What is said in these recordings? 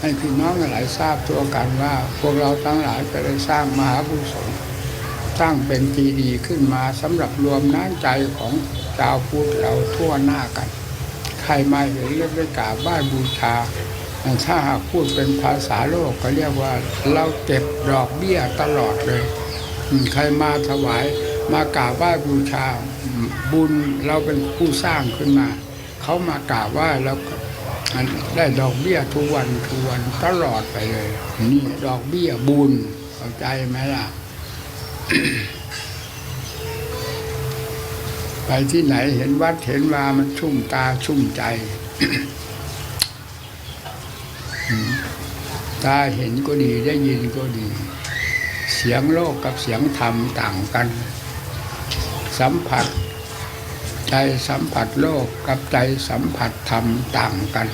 ให้พี่น้องหลายทราบทั่วกันว่า พวกเราทั้งหลายจะได้สร้างมหาบุญสงสร้างเป็นจีดีขึ้นมาสำหรับรวมน้ำใจของชาวพุทธเราทั่วหน้ากัน ใครมาเห็นเรียกได้กราบไหว้บูชาถ้าหากพูดเป็นภาษาโลกก็เรียกว่าเราเก็บดอกเบี้ยตลอดเลย ใครมาถวายมากราบไหว้บูชาบุญเราเป็นผู้สร้างขึ้นมา เขามากราบไหว้แล้วก็ ได้ดอกเบี้ยทุกวันทุกวันตลอดไปเลย นี่ดอกเบี้ยบุญเข้าใจไหมล่ะ ไปที่ไหนเห็นวัดเห็นวามันชุ่มตาชุ่มใจ ตาเห็นก็ดีได้ยินก็ดี เสียงโลกกับเสียงธรรมต่างกัน สัมผัส ใจสัมผัสโลกกับใจสัมผัสธรรมต่างกัน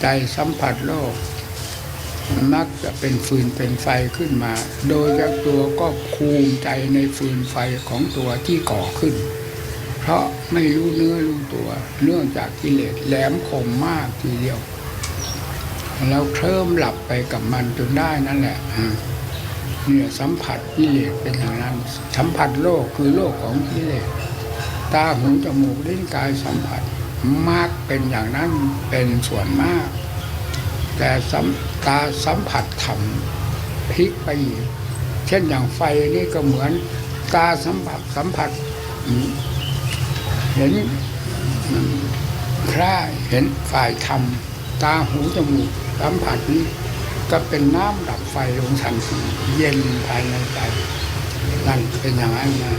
ใจสัมผัสโลก มักจะเป็นฟืนเป็นไฟขึ้นมา โดยเจ้าตัวก็ภูมใจในฟืนไฟของตัวที่ก่อขึ้น เพราะไม่รู้เนื้อรู้ตัว เนื่องจากกิเลสแหลมคมมากทีเดียวเราเคลิ้มหลับไปกับมันจนได้นั่นแหละเนี่ยสัมผัสกิเลสเป็นอย่างนั้น สัมผัสโลกคือโลกของกิเลส ตาหูจมูกลิ้นกายสัมผัสมากเป็นอย่างนั้นเป็นส่วนมาก แต่ตาสัมผัสธรรมพลิกไปอีกเช่นอย่างไฟนี่ก็เหมือนตาสัมผัสสัมผัส เห็นพระเห็นฝ่ายธรรม ตาหูจมูกสัมผัสนี้ก็เป็นน้ำดับไฟลงทันทีเย็นภายในใจนั่นเป็นอย่างนั้นนะ